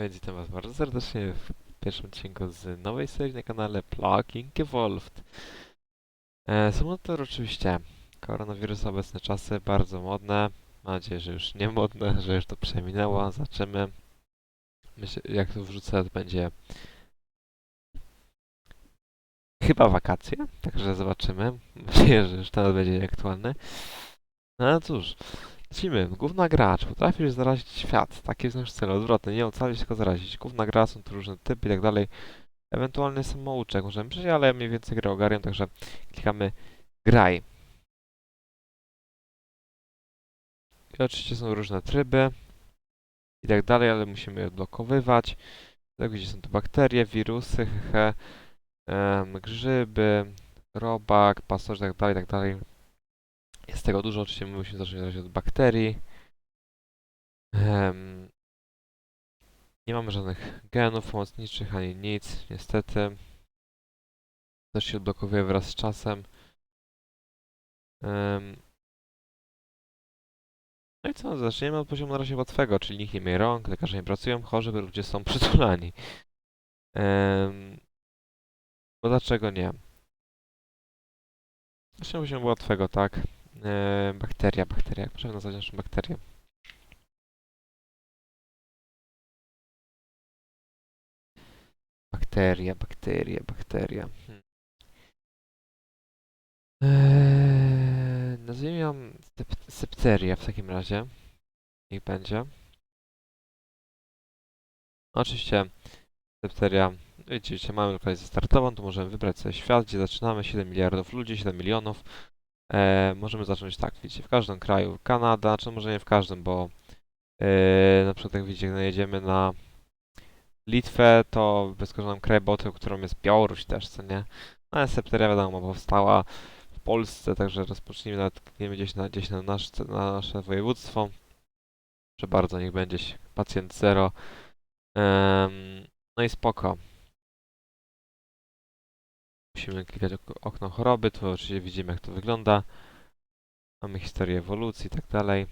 Witam was bardzo serdecznie w pierwszym odcinku z nowej serii na kanale Plugging Evolved. E, symulator oczywiście. Koronawirus obecne czasy, bardzo modne. Mam nadzieję, że już nie modne, że już to przeminęło. Zobaczymy. Myślę, jak to wrzucę, to będzie chyba wakacje, także zobaczymy. Mam nadzieję, że już teraz będzie aktualny. No cóż, Lecimy. Główna gracz. Potrafisz zarazić świat. Taki jest nasz cel. Odwrotny. Nie ocalić, tylko zarazić. Główna gra, są tu różne typy i tak dalej. Ewentualnie samouczek możemy przejść, ale ja mniej więcej grę ogarniam, także klikamy graj. I oczywiście są różne tryby i tak dalej, ale musimy je odblokowywać. Jak widzicie, są to bakterie, wirusy, grzyby, robak, pasoż, tak dalej, tak dalej. Jest tego dużo, oczywiście my musimy zacząć na razie od bakterii. Em, nie mamy żadnych genów pomocniczych ani nic, niestety. Też się odblokowuje wraz z czasem. Em, no i co, zaczniemy od poziomu na razie łatwego, czyli nikt nie myje rąk, lekarze nie pracują, chorzy ludzie są przytulani. Em, bo dlaczego nie? Zacznijmy od poziomu łatwego, tak? E, bakteria, bakteria. Jak możemy nazwać naszą bakterię? Bakteria, bakteria, bakteria. Eee, nazwijmy ją sep- septeria w takim razie. Niech będzie. Oczywiście septeria, widzicie, mamy lokalizację startową, tu możemy wybrać sobie świat, gdzie zaczynamy, 7 miliardów ludzi, 7 milionów. E, możemy zacząć tak, widzicie, w każdym kraju. Kanada, czy może nie w każdym, bo e, na przykład jak widzicie, jak najedziemy na Litwę, to wyskoczy nam kraj boty, którą jest Białoruś też, co nie? No, Septeria wiadomo powstała w Polsce, także rozpocznijmy, nawet klikniemy gdzieś na, gdzieś na, nasz, na nasze województwo. Proszę bardzo, niech będzie pacjent zero. No i spoko. Musimy klikać ok okno choroby, tu oczywiście widzimy jak to wygląda. Mamy historię ewolucji i tak dalej.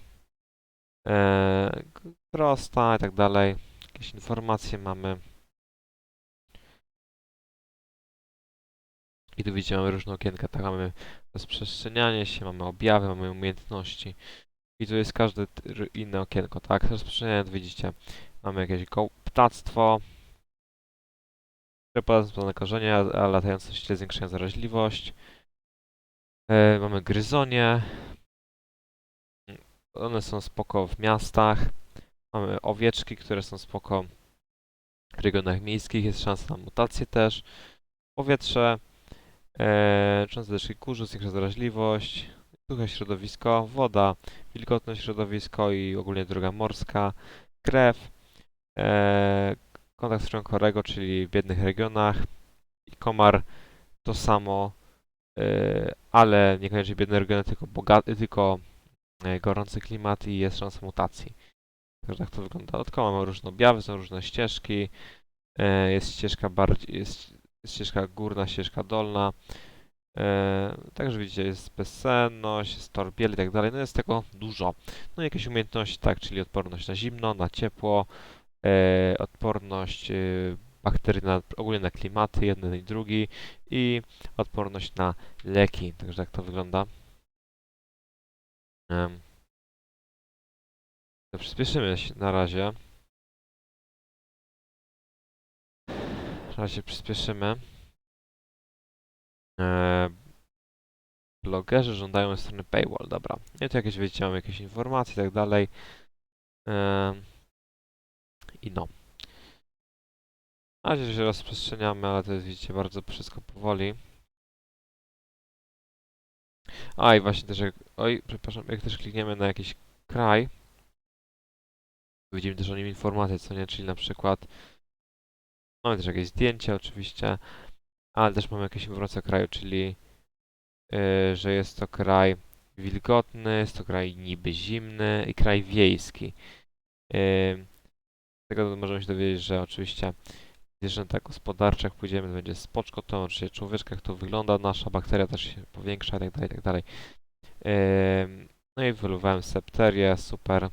G- prosta i tak dalej. Jakieś informacje mamy. I tu widzicie, mamy różne okienka, tak, mamy rozprzestrzenianie się, mamy objawy, mamy umiejętności. I tu jest każde inne okienko, tak? Rozprzestrzenianie, tu widzicie, mamy jakieś go ptactwo, podatne na korzenie, a latające ściele zwiększają zaraźliwość. E, mamy gryzonie. One są spoko w miastach. Mamy owieczki, które są spoko w regionach miejskich. Jest szansa na mutację też. Powietrze. E, i kurzu, zwiększa zaraźliwość. Suche środowisko, woda, wilgotne środowisko i ogólnie droga morska. Krew. E, kontakt z członkiem chorego, czyli w biednych regionach. I komar to samo, e, ale niekoniecznie biedne regiony, tylko, bogaty, tylko e, gorący klimat i jest szansa mutacji. Także tak to wygląda. Dodatkowo mamy różne objawy, są różne ścieżki. E, Jest ścieżka bardziej, jest, ścieżka górna, ścieżka dolna. Także widzicie, jest bezsenność, jest torbiel i tak dalej. No jest tego dużo. No i jakieś umiejętności, tak, czyli odporność na zimno, na ciepło, odporność e, bakterii na, ogólnie na klimaty, jeden i drugi i odporność na leki. Także tak to wygląda. To przyspieszymy się na razie. Na razie przyspieszymy. Eee, blogerzy żądają strony paywall, dobra. I tu jakieś wiecie, jakieś informacje i tak dalej. I no. Na razie się rozprzestrzeniamy, ale to jest widzicie bardzo wszystko powoli. A i właśnie też jak, oj, przepraszam, jak też klikniemy na jakiś kraj, widzimy też o nim informacje, co nie, czyli na przykład mamy też jakieś zdjęcia oczywiście, ale też mamy jakieś informacje o kraju, czyli yy, że jest to kraj wilgotny, jest to kraj niby zimny i kraj wiejski. Yy, tego możemy się dowiedzieć, że oczywiście zwierzęta gospodarcze, jak pójdziemy, będzie spoczko, to oczywiście człowieczka, jak to wygląda, nasza bakteria też się powiększa i dalej, i tak dalej. Yy, no i wylewałem septerię, super.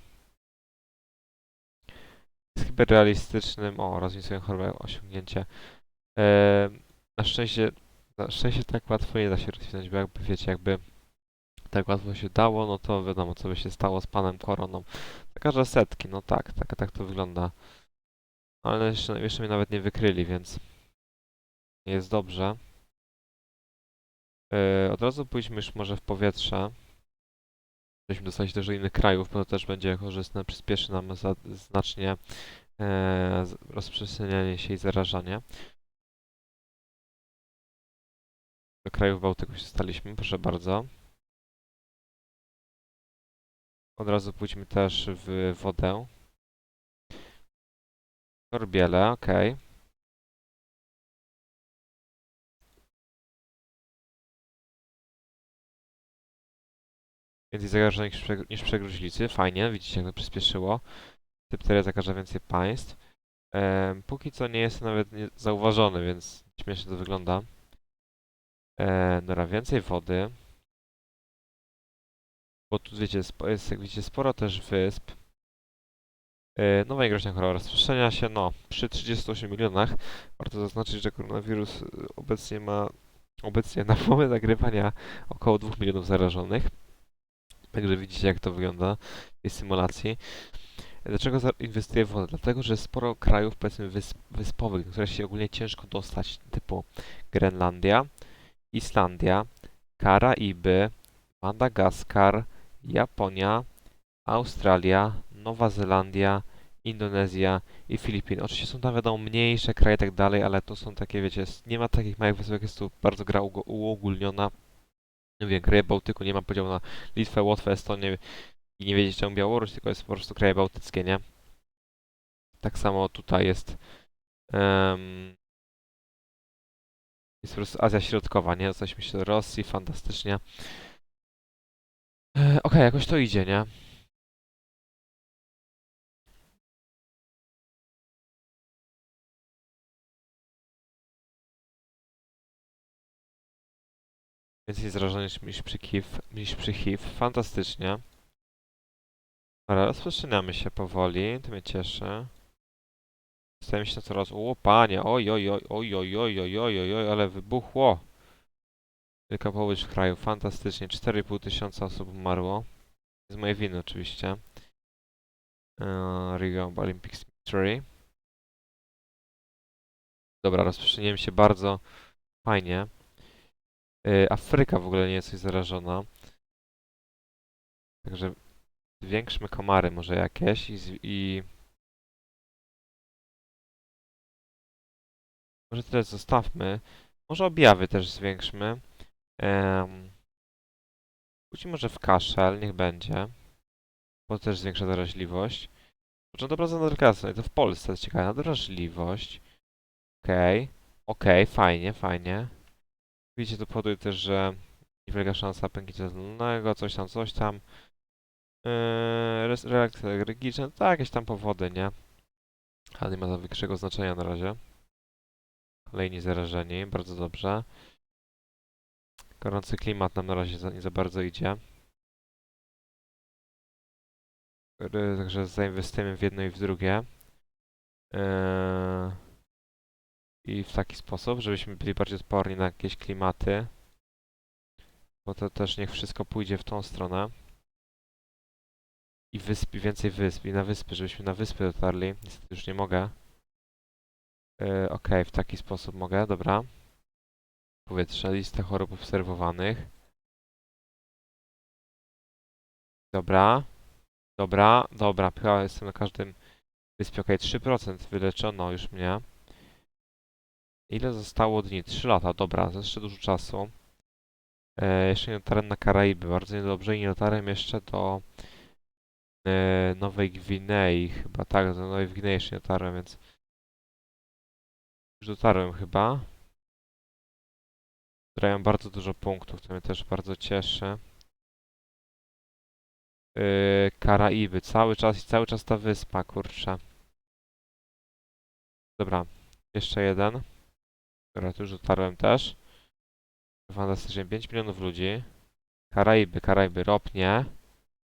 Jest hiperrealistycznym, o, swoją chorobę, osiągnięcie. Na szczęście, na szczęście tak łatwo nie da się rozwinąć, bo jakby wiecie, jakby tak łatwo się dało, no to wiadomo, co by się stało z panem koroną. Taka, setki, no tak, tak, tak to wygląda. Ale jeszcze, jeszcze mnie nawet nie wykryli, więc jest dobrze. E, od razu pójdźmy już może w powietrze. Dostali się też do innych krajów, bo to też będzie korzystne, przyspieszy nam za, znacznie e, rozprzestrzenianie się i zarażanie. Do krajów Bałtyku się staliśmy, proszę bardzo. Od razu pójdźmy też w wodę. Korbiele, okej. Więcej zakażeń niż, przegr- niż przegruźlicy. Fajnie, widzicie jak to przyspieszyło. Typteria zakaża więcej państw. Póki co nie jest nawet nie zauważony, więc śmiesznie to wygląda. E, dobra, więcej wody. Bo tu wiecie, jest, jak widzicie, sporo też wysp. E, nowa niegroźna choroba rozprzestrzenia się, no, przy 38 milionach. Warto zaznaczyć, że koronawirus y, obecnie ma, obecnie na moment nagrywania około 2 milionów zarażonych. Także widzicie, jak to wygląda w tej symulacji. Dlaczego za- inwestuję w wodę? Dlatego, że sporo krajów, powiedzmy, wysp, wyspowych, których się ogólnie ciężko dostać, typu Grenlandia, Islandia, Karaiby, Madagaskar, Japonia, Australia, Nowa Zelandia, Indonezja i Filipiny. Oczywiście są tam wiadomo mniejsze kraje i tak dalej, ale to są takie, wiecie, nie ma takich małych wysep, jest tu bardzo gra uogólniona. Nie wiem, kraje Bałtyku nie ma podziału na Litwę, Łotwę, Estonię i nie wiedzieć czemu Białoruś, tylko jest po prostu kraje bałtyckie, nie? Tak samo tutaj jest em, jest po prostu Azja Środkowa, nie? Dostaliśmy się do Rosji, fantastycznie. E, Okej, jakoś to idzie, nie? Więcej zarażonych niż, przy HIV, niż przy HIV. Fantastycznie. Ale rozprzestrzeniamy się powoli, to mnie cieszy. Stajemy się coraz... O, panie, oj, oj, oj, oj, oj, oj, oj, oj, oj, oj, ale wybuchło. Wielka połowicz kraju, fantastycznie. 4,5 tysiąca osób umarło. Z mojej winy oczywiście. Eee, Rio Olympics Victory. Dobra, rozprzestrzeniłem się bardzo fajnie. Yy, Afryka w ogóle nie jest coś zarażona. Także zwiększmy komary może jakieś i, i... Może tyle zostawmy. Może objawy też zwiększmy. Um, może w kaszel, niech będzie. Bo to też zwiększa zaraźliwość. Początek dobra za nadrekacją, i to w Polsce jest ciekawe. Nadwrażliwość. Okej. Okej, fajnie, fajnie. Widzicie, to powoduje też, że niewielka szansa pęknięcia zdolnego, coś tam, coś tam. Yy, res- reakcje alergiczne, to jakieś tam powody, nie? Ale nie ma za większego znaczenia na razie. Kolejni zarażeni, bardzo dobrze. Gorący klimat nam na razie za, nie za bardzo idzie. Także zainwestujemy w jedno i w drugie. Yy, I w taki sposób, żebyśmy byli bardziej odporni na jakieś klimaty. Bo to też niech wszystko pójdzie w tą stronę. I wysp, więcej wysp, i na wyspy, żebyśmy na wyspy dotarli. Niestety już nie mogę. Yy, Okej, w taki sposób mogę, dobra. Powietrze, lista chorób obserwowanych. Dobra. Dobra, dobra, chyba jestem na każdym wyspie. Okej, 3% wyleczono już mnie. Ile zostało dni? 3 lata, dobra, jeszcze dużo czasu. E, jeszcze nie dotarłem na Karaiby, bardzo niedobrze i nie dotarłem jeszcze do e, Nowej Gwinei, chyba tak, do Nowej Gwinei jeszcze nie dotarłem, więc już dotarłem chyba. Zbierają bardzo dużo punktów, to mnie też bardzo cieszy. Yy, Karaiby, cały czas i cały czas ta wyspa, kurczę. Dobra, jeszcze jeden. Dobra, tu już dotarłem też. Fantastycznie, 5 milionów ludzi. Karaiby, Karaiby, ropnie.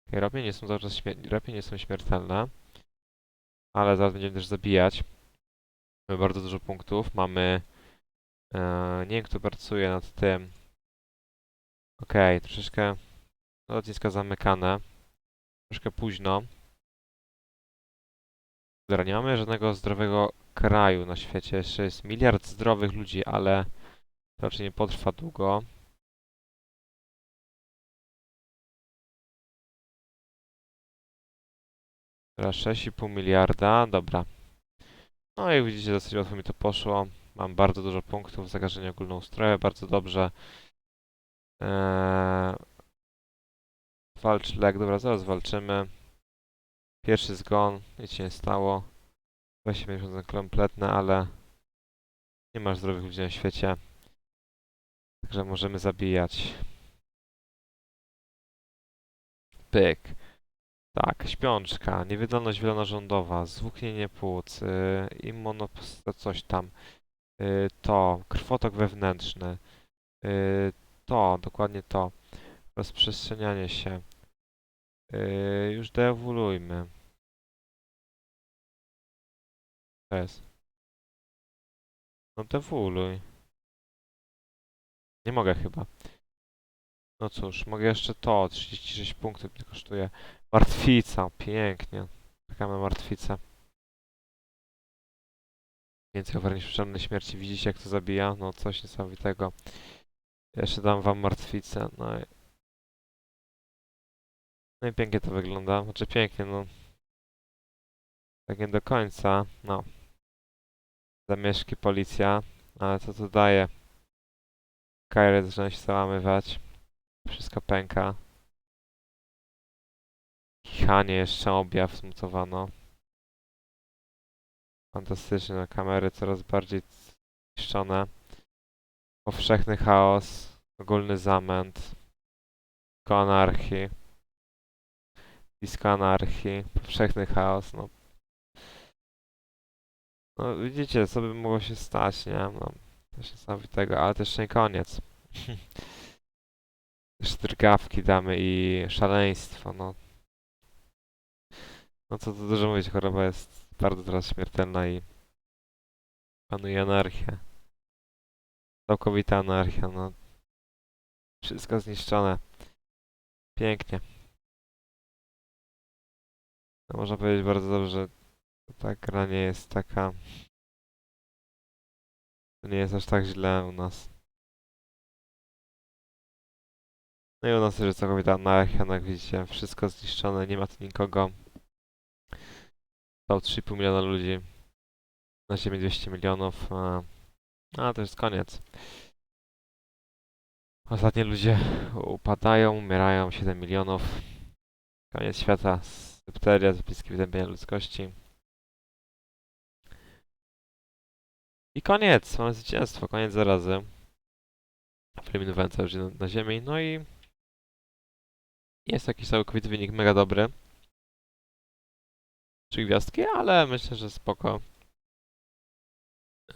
Okay, ropnie nie są cały czas ropnie nie są śmiertelne. ale zaraz będziemy też zabijać. Mamy bardzo dużo punktów. Mamy... E, nie wiem, kto pracuje nad tym. Okej, troszeczkę lotniska zamykane. Troszkę późno. Dobra, nie mamy żadnego zdrowego kraju na świecie. Jeszcze jest miliard zdrowych ludzi, ale raczej nie potrwa długo. Teraz 6,5 miliarda, dobra. No i widzicie, dosyć łatwo mi to poszło. Mam bardzo dużo punktów, zakażenie ogólnoustrojowe, bardzo dobrze. Eee, walcz lek, dobra, zaraz walczymy. Pierwszy zgon, nic się nie stało. 20 miesiące kompletne, ale nie masz zdrowych ludzi na świecie. Także możemy zabijać. Pyk. Tak, śpiączka, niewydolność wielonarządowa, zwłóknienie płuc, yy, immunoposta coś tam, to, krwotok wewnętrzny, yy, to, dokładnie to, rozprzestrzenianie się. Yy, już deewoluujmy. To jest. No deewoluuj. Nie mogę chyba. No cóż, mogę jeszcze to, 36 punktów mnie kosztuje. Martwica, pięknie. Czekamy martwicę. Więcej ofiar niż przyczyny śmierci. Widzicie jak to zabija? No coś niesamowitego. Jeszcze dam wam martwicę. No i... No i pięknie to wygląda. Znaczy pięknie, no. Tak nie do końca. No. Zamieszki policja. Ale co to daje? Kairy zaczyna się załamywać. Wszystko pęka. Kichanie jeszcze objaw zmutowano. Fantastycznie, no, kamery coraz bardziej zniszczone. Powszechny chaos, ogólny zamęt. Disco anarchii. Disco anarchii, powszechny chaos, no. No widzicie, co by mogło się stać, nie? No, coś niesamowitego, ale też nie koniec. Też drgawki damy i szaleństwo, no. No co tu dużo mówić, choroba jest bardzo teraz śmiertelna i panuje anarchia. Całkowita anarchia, no. Wszystko zniszczone. Pięknie. No, można powiedzieć bardzo dobrze, że ta gra nie jest taka... Nie jest aż tak źle u nas. No i u nas też jest całkowita anarchia, no jak widzicie, wszystko zniszczone, nie ma tu nikogo. Stał 3,5 miliona ludzi. Na ziemi 200 milionów. A, a to jest koniec. Ostatnie ludzie upadają, umierają, 7 milionów. Koniec świata. Septeria, bliskie wytępienie ludzkości. I koniec! Mamy zwycięstwo, koniec zarazy. Wyeliminowałem cały na, na ziemi, no i jest jakiś całkowity wynik mega dobry. Trzy gwiazdki, ale myślę, że spoko.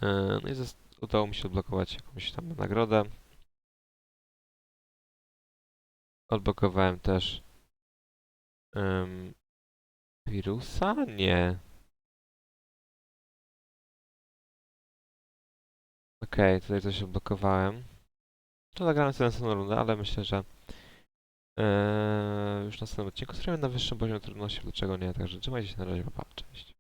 Yy, No i udało mi się odblokować jakąś tam nagrodę. Odblokowałem też ym, wirusa? Nie. Okej, tutaj coś odblokowałem. To zagrałem sobie następną rundę, ale myślę, że yy, już w następnym odcinku zrobimy na wyższym poziomie trudności, dlaczego nie. Także trzymajcie się na razie, pa, cześć.